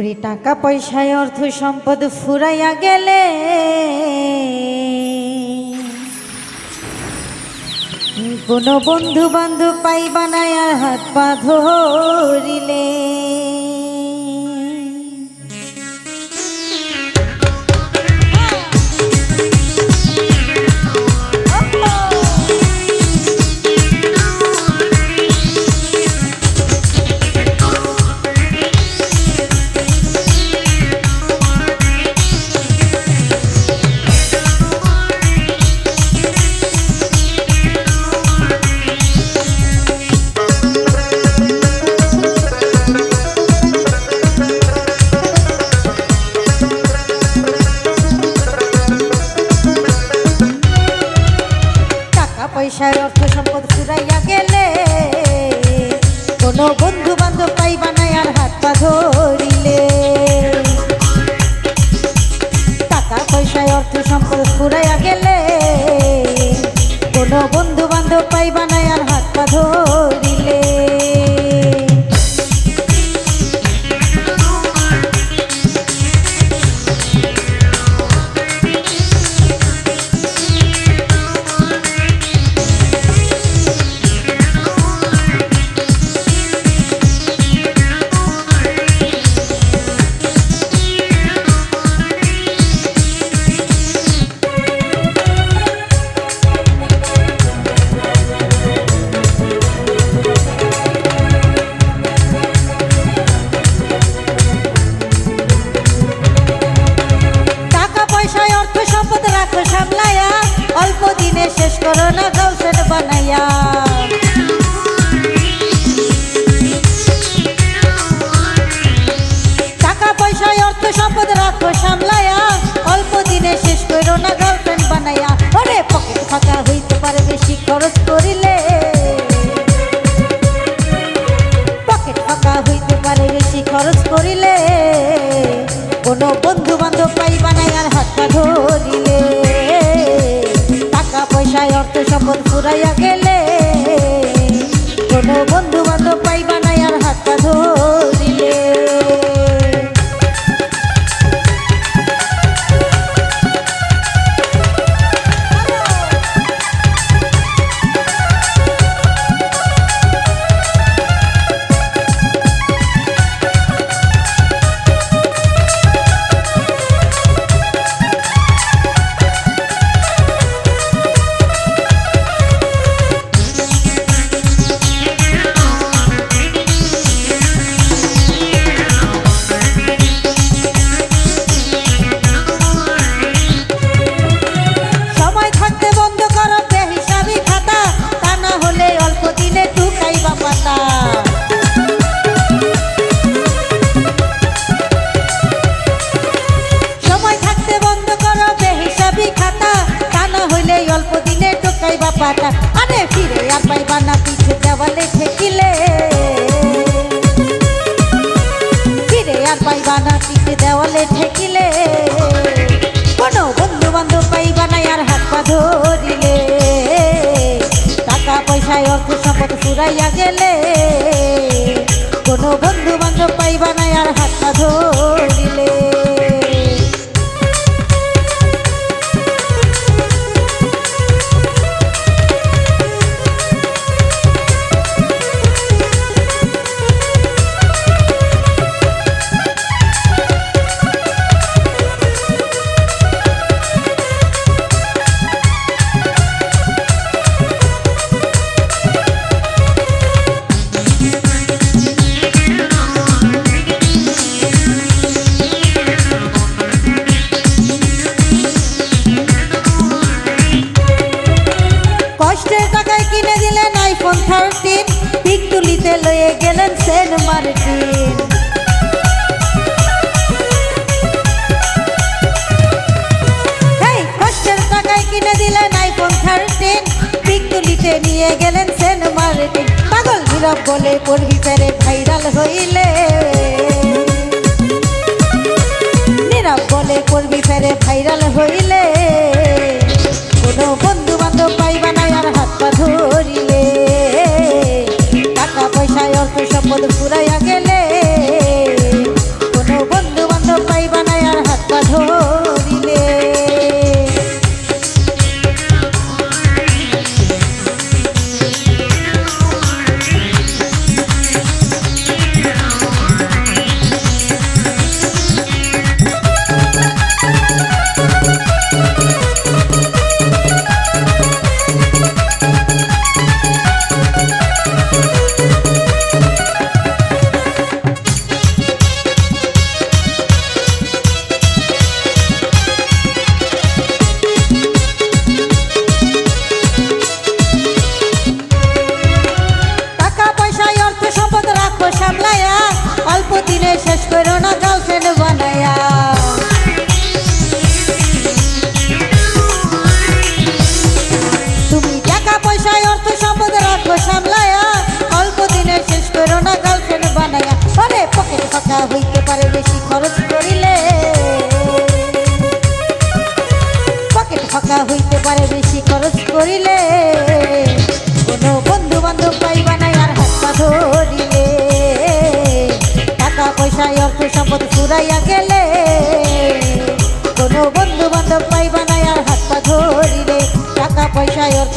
ওরে টাকা পয়সায় অর্থ সম্পদ ফুরাইয়া গেলে। কোনো বন্ধু বান্ধব পাই বানায় আর হাত পা ধরিলে টাকা পয়সার অর্থ সম্পদ ফুরাইয়া গেলে কোনো বন্ধু বান্ধব পাই বানায় আর হাত পা ধরিলে। টাকা পয়সায় অর্থ সম্পদ ফুরাইয়া গেলে অর্থ ফুরাইয়া গেলে পাইবা না পিছে দেওয়ালে ঠেকিলে। ফিরে আর পাইবা না পিছে দেওয়ালে ঠেকিলে। কোনো বন্ধু বান্ধব পাইবা না আর হাত পা ধরিলে। টাকা পয়সায় অর্থ সম্পদ ফুরাইয়া গেলে। গেলেন সেন্ট মার্টিন হেই, কষ্টের টাকায় কিনে দিলেন আইফোন থার্টিন পিক তুলিতে নিয়ে গেলেন সেন্ট মার্টিন পাগল নীরব বলে পড়বি পেরে ভাইরাল হইলে নীরব বলে পড়বি ফেরে ভাইরাল হইলে কোনো বন্ধু বান্ধব পাইবা না আর হাত পা দিনে শেষ করো না ফুরাইয়া গেলে কোনো বন্ধু বান্ধব পাইবা নাই আর হাত পা ধরিলে টাকা পয়সা অর্থ